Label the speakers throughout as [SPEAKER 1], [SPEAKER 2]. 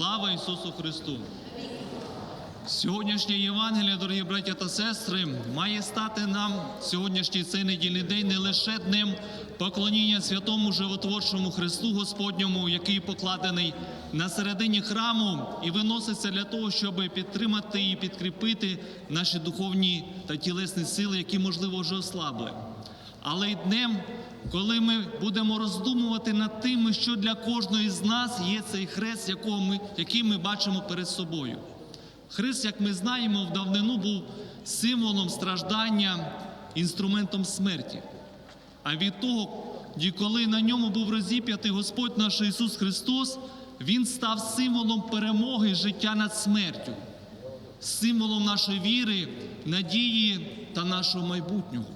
[SPEAKER 1] Слава Ісусу Христу! Сьогоднішнє Євангеліє, дорогі браття та сестри, має стати нам сьогоднішній цей недільний день не лише днем поклоніння святому животворчому Христу Господньому, який покладений на середині храму і виноситься для того, щоб підтримати і підкріпити наші духовні та тілесні сили, які, можливо, вже ослабли. Але й днем, коли ми будемо роздумувати над тим, що для кожної з нас є цей хрест, якого ми, який ми бачимо перед собою. Хрест, як ми знаємо, в давнину був символом страждання, інструментом смерті. А від того, коли на ньому був розіп'ятий Господь наш Ісус Христос, Він став символом перемоги життя над смертю, символом нашої віри, надії та нашого майбутнього.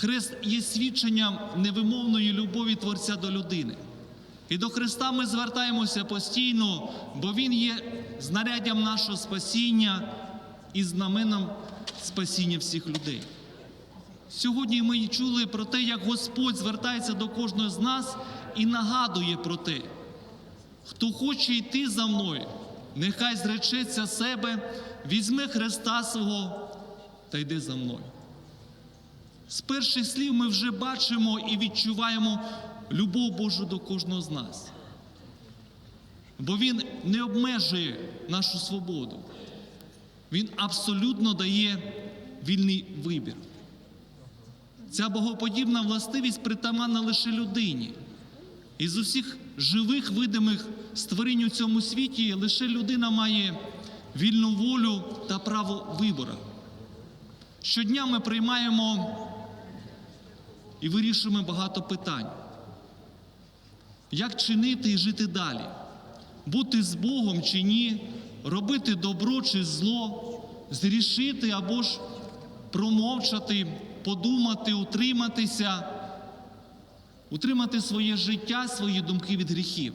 [SPEAKER 1] Хрест є свідченням невимовної любові Творця до людини. І до Христа ми звертаємося постійно, бо Він є знаряддям нашого спасіння і знаменом спасіння всіх людей. Сьогодні ми чули про те, як Господь звертається до кожного з нас і нагадує про те, хто хоче йти за мною, нехай зречеться себе, візьме Христа свого та йде за мною. З перших слів ми вже бачимо і відчуваємо любов Божу до кожного з нас. Бо Він не обмежує нашу свободу. Він абсолютно дає вільний вибір. Ця богоподібна властивість притаманна лише людині. Із усіх живих видимих створінь у цьому світі лише людина має вільну волю та право вибору. Щодня ми приймаємо і вирішуємо багато питань. Як чинити і жити далі? Бути з Богом чи ні, робити добро чи зло, зрішити або ж промовчати, подумати, утриматися, утримати своє життя, свої думки від гріхів.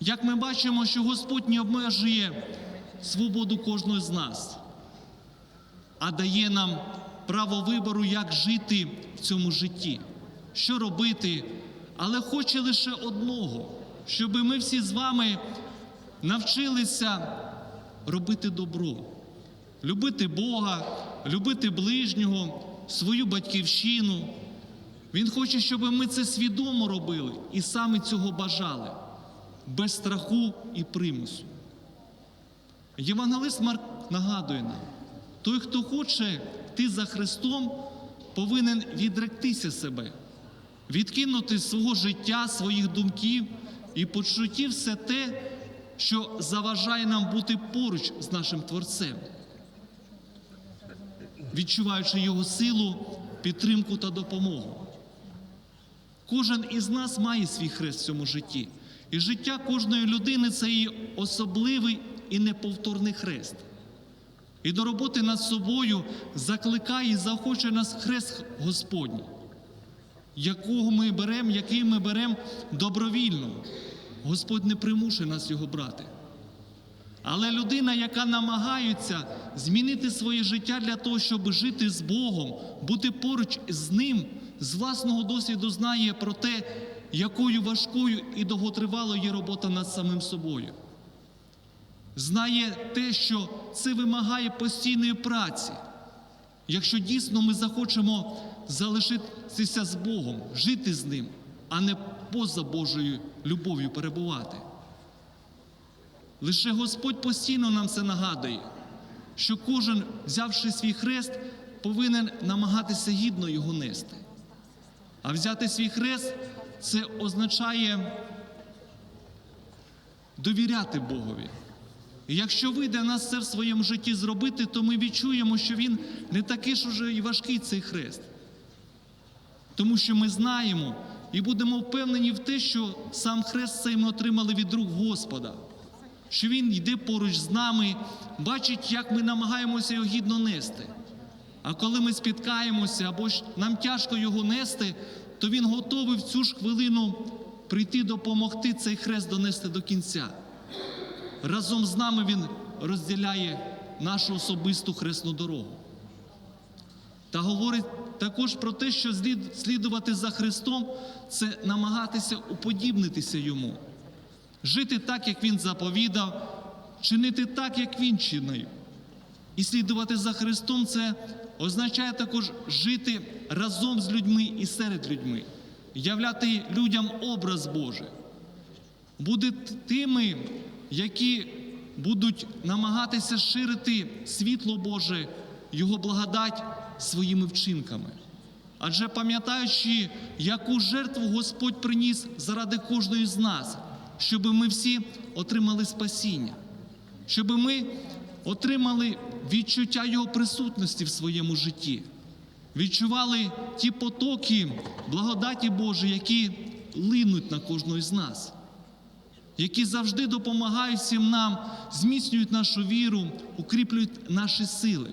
[SPEAKER 1] Як ми бачимо, що Господь не обмежує свободу кожного з нас, а дає нам право вибору, як жити в цьому житті, що робити, але хоче лише одного, щоб ми всі з вами навчилися робити добро, любити Бога, любити ближнього, свою батьківщину. Він хоче, щоб ми це свідомо робили і саме цього бажали, без страху і примусу. Євангелист Марк нагадує нам, той, хто хоче йти за Христом, повинен відректися себе, відкинути свого життя, своїх думків і почуттів все те, що заважає нам бути поруч з нашим Творцем, відчуваючи Його силу, підтримку та допомогу. Кожен із нас має свій хрест в цьому житті. І життя кожної людини це її особливий і неповторний хрест. І до роботи над собою закликає і захоче нас хрест Господній, якого ми беремо, який ми беремо добровільно. Господь не примушує нас його брати. Але людина, яка намагається змінити своє життя для того, щоб жити з Богом, бути поруч з Ним, з власного досвіду знає про те, якою важкою і довготривалою є робота над самим собою. Знає те, що це вимагає постійної праці. Якщо дійсно ми захочемо залишитися з Богом, жити з Ним, а не поза Божою любов'ю перебувати. Лише Господь постійно нам це нагадує, що кожен, взявши свій хрест, повинен намагатися гідно його нести. А взяти свій хрест це означає довіряти Богові. Якщо вийде нас це в своєму житті зробити, то ми відчуємо, що він не такий ж уже і важкий цей хрест. Тому що ми знаємо і будемо впевнені в те, що сам хрест цей ми отримали від рук Господа, що Він йде поруч з нами, бачить, як ми намагаємося його гідно нести. А коли ми спіткаємося або ж нам тяжко його нести, то Він готовий в цю ж хвилину прийти допомогти цей хрест донести до кінця. Разом з нами Він розділяє нашу особисту хресну дорогу. Та говорить також про те, що слід- слідувати за Христом це намагатися уподібнитися Йому. жити так, як Він заповідав, чинити так, як Він чинив. І слідувати за Христом це означає також жити разом з людьми і серед людьми, являти людям образ Божий, бути тими, які будуть намагатися ширити світло Боже, Його благодать своїми вчинками. Адже пам'ятаючи, яку жертву Господь приніс заради кожної з нас, щоб ми всі отримали спасіння, щоб ми отримали відчуття Його присутності в своєму житті, відчували ті потоки благодаті Божої, які линуть на кожного з нас, які завжди допомагають всім нам, зміцнюють нашу віру, укріплюють наші сили,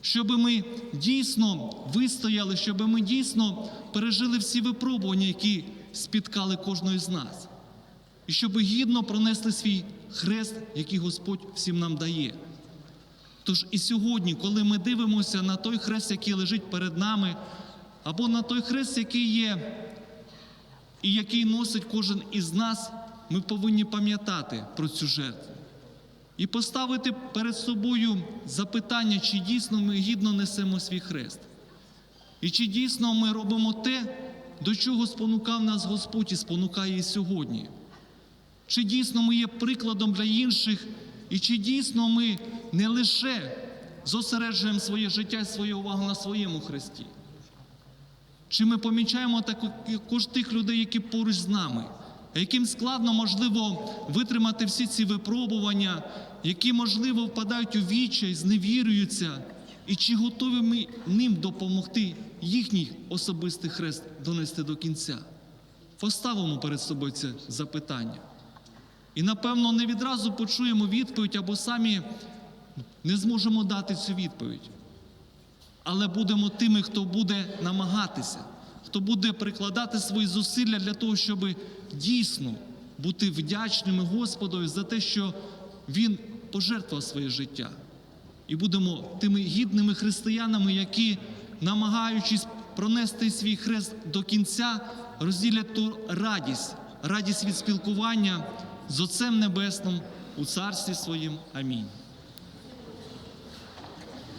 [SPEAKER 1] щоб ми дійсно вистояли, щоб ми дійсно пережили всі випробування, які спіткали кожного з нас, і щоб гідно пронесли свій хрест, який Господь всім нам дає. Тож і сьогодні, коли ми дивимося на той хрест, який лежить перед нами, або на той хрест, який є, і який носить кожен із нас, ми повинні пам'ятати про цю жертву і поставити перед собою запитання, чи дійсно ми гідно несемо свій хрест, і чи дійсно ми робимо те, до чого спонукав нас Господь і спонукає і сьогодні. Чи дійсно ми є прикладом для інших, і чи дійсно ми не лише зосереджуємо своє життя і свою увагу на своєму Христі? Чи ми помічаємо також тих людей, які поруч з нами, яким складно, можливо, витримати всі ці випробування, які, можливо, впадають у відчай, зневірюються, і чи готові ми ним допомогти їхній особистий хрест донести до кінця? Поставимо перед собою це запитання. І, напевно, не відразу почуємо відповідь або самі не зможемо дати цю відповідь. Але будемо тими, хто буде намагатися, хто буде прикладати свої зусилля для того, щоб дійсно бути вдячними Господові за те, що Він пожертвував своє життя. І будемо тими гідними християнами, які, намагаючись пронести свій хрест до кінця, розділять ту радість, радість від спілкування з Отцем Небесним у Царстві Своїм. Амінь.